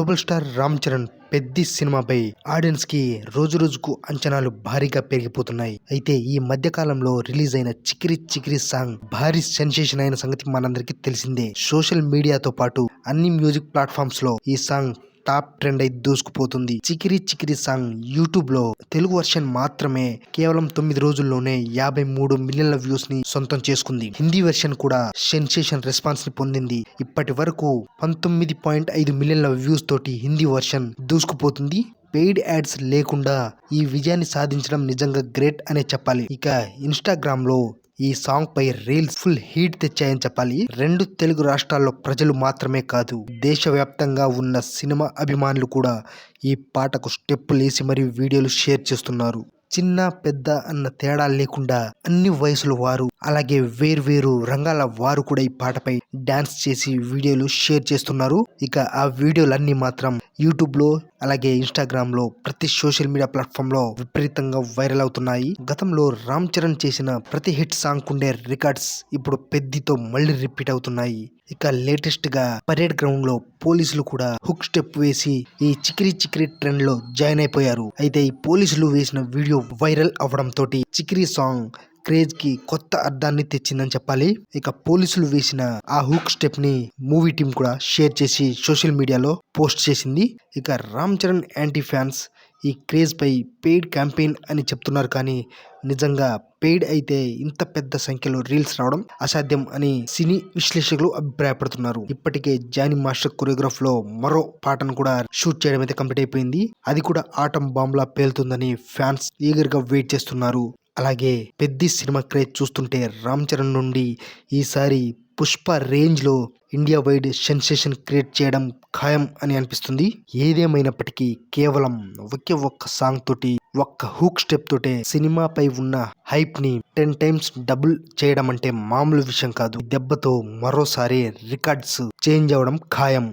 Global star Ram Charan Peddi సినిమాపై ఆడియన్స్కి రోజు రోజుకు అంచనాలు భారీగా పెరిగిపోతున్నాయి. అయితే ఈ మధ్య కాలంలో రిలీజ్ అయిన చికిరి చికిరి సాంగ్ భారీ సెన్సేషన్ అయిన సంగతి మనందరికీ తెలిసిందే. సోషల్ మీడియాతో పాటు అన్ని మ్యూజిక్ ప్లాట్ఫామ్స్లో ఈ సాంగ్ టాప్ ట్రెండ్ అయి దూసుకుపోతుంది. చికిరి చికిరి సాంగ్ యూట్యూబ్లో తెలుగు వర్షన్ మాత్రమే కేవలం తొమ్మిది రోజుల్లోనే యాభై మూడు మిలియన్ల వ్యూస్ని సొంతం చేసుకుంది. హిందీ వెర్షన్ కూడా సెన్సేషన్ రెస్పాన్స్ని పొందింది. ఇప్పటి వరకు పంతొమ్మిది పాయింట్ ఐదు మిలియన్ల వ్యూస్ తోటి హిందీ వర్షన్ దూసుకుపోతుంది. పెయిడ్ యాడ్స్ లేకుండా ఈ విజయాన్ని సాధించడం నిజంగా గ్రేట్ అనే చెప్పాలి. ఇక ఇన్స్టాగ్రామ్లో ఈ సాంగ్ పై రీల్స్ ఫుల్ హీట్ తెచ్చాయని చెప్పాలి. రెండు తెలుగు రాష్ట్రాల్లో ప్రజలు మాత్రమే కాదు దేశవ్యాప్తంగా ఉన్న సినిమా అభిమానులు కూడా ఈ పాటకు స్టెప్పులు వేసి మరియు వీడియోలు షేర్ చేస్తున్నారు. చిన్న పెద్ద అన్న తేడా లేకుండా అన్ని వయసుల వారు అలాగే వేర్వేరు రంగాల వారు కూడా ఈ పాటపై డాన్స్ చేసి వీడియోలు షేర్ చేస్తున్నారు. ఇక ఆ వీడియోలన్నీ మాత్రం యూట్యూబ్లో అలాగే ఇన్స్టాగ్రామ్లో ప్రతి సోషల్ మీడియా ప్లాట్ఫామ్లో విపరీతంగా వైరల్ అవుతున్నాయి. గతంలో రామ్ చరణ్ చేసిన ప్రతి హిట్ సాంగ్ ఉండే రికార్డ్స్ ఇప్పుడు పెద్దితో మళ్ళీ రిపీట్ అవుతున్నాయి. ఇక లేటెస్ట్గా పరేడ్ గ్రౌండ్లో పోలీసులు కూడా హుక్ స్టెప్ వేసి ఈ చికిరి చికిరి ట్రెండ్లో జాయిన్ అయిపోయారు. అయితే ఈ పోలీసులు వేసిన వీడియో వైరల్ అవడం తోటి చికిరి సాంగ్ క్రేజ్కి కొత్త అర్థాన్ని తెచ్చిందని చెప్పాలి. ఇక పోలీసులు వేసిన ఆ హుక్ స్టెప్ని మూవీ టీం కూడా షేర్ చేసి సోషల్ మీడియాలో పోస్ట్ చేసింది. ఇక రామ్ చరణ్ యాంటీ ఫ్యాన్స్ ఈ క్రేజ్ పై పెయిడ్ క్యాంపెయిన్ అని చెప్తున్నారు కానీ నిజంగా పెయిడ్ అయితే ఇంత పెద్ద సంఖ్యలో రీల్స్ రావడం అసాధ్యం అని సినీ విశ్లేషకులు అభిప్రాయపడుతున్నారు. ఇప్పటికే జానీ మాస్టర్ కొరియోగ్రాఫ్లో మరో పాటను కూడా షూట్ చేయడం అయితే కంప్లీట్ అయిపోయింది. అది కూడా ఆటం బాంబ్లా పేలుతుందని ఫ్యాన్స్ ఈగర్గా వెయిట్ చేస్తున్నారు. అలాగే పెద్ది సినిమా క్రేజ్ చూస్తుంటే రామ్ చరణ్ నుండి ఈసారి పుష్ప రేంజ్లో ఇండియా వైడ్ సెన్సేషన్ క్రియేట్ చేయడం ఖాయం అని అనిపిస్తుంది. ఏదేమైనప్పటికీ కేవలం ఒకే ఒక్క సాంగ్ తోటి ఒక్క హూక్ స్టెప్ తోటే సినిమాపై ఉన్న హైప్ని టెన్ టైమ్స్ డబుల్ చేయడం అంటే మామూలు విషయం కాదు. దెబ్బతో మరోసారి రికార్డ్స్ చేంజ్ అవడం ఖాయం.